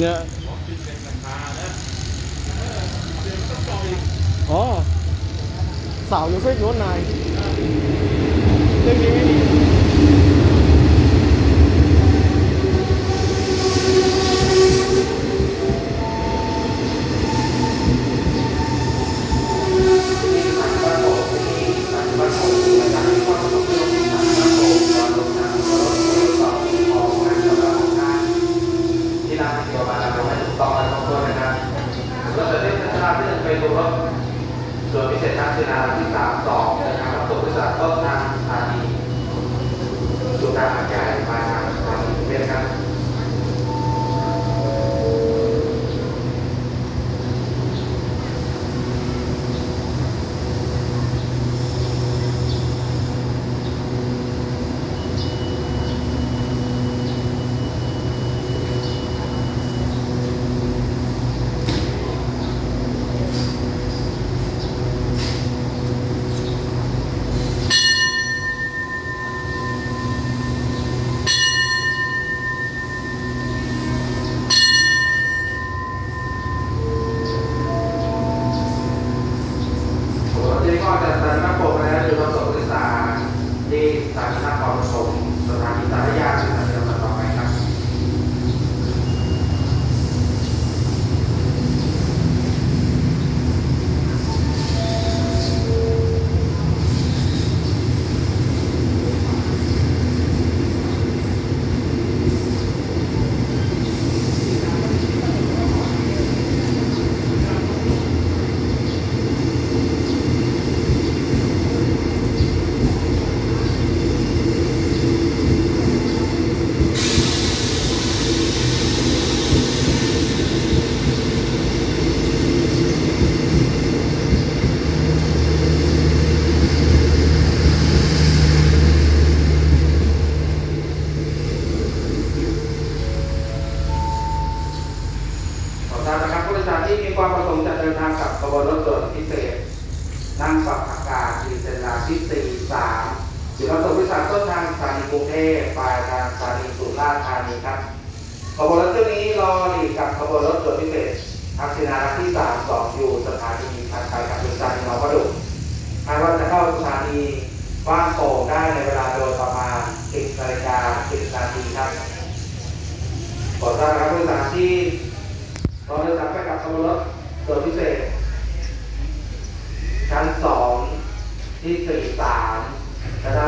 เนี่ยอ๋อสาวยังเฟกโน้นนาย นาที่หนึ่งไปดูรถส่วนพิเศษทักษินาที่สามสองนะครับรับส่งบริษัทต้นทางสถานีสู่ทางอากาศมาทางสถานีกรุงเทพครับ ผมรถที่ก็จะสถานีนครนะอยู่รถส่งผู้โดยสารที่สถานีนครปฐมสถานีสารยาสถานีลำดับต่อไปครับ ขอทรานะครับผู้โดยสารที่มีความประสงค์จะเดินทางกับขบวนรถด่วนพิเศษ นั่งปรับอากาศดีเซลลาที่43อยู่รับส่งผู้โดยสารต้นทางสถานีกรุงเทพปลายทางสถานีสุราษฎร์ธานีครับขบวนรถเที่ยวนี้รอหลีกกับขบวนรถด่วนพิเศษทักษิณารักที่32อยู่สถานีทางไปกับสถานีหนองประดุกคาดว่าจะเข้าสถานีบ้านโป่งได้ในเวลาโดยประมาณ10นาฬิกา10นาทีครับขอต้อนรับผู้โดยสารที่ รอโดยสางไปกับขบวนรถด่วนพิเศษ ชั้นสองที่สี่สามแต่ทาง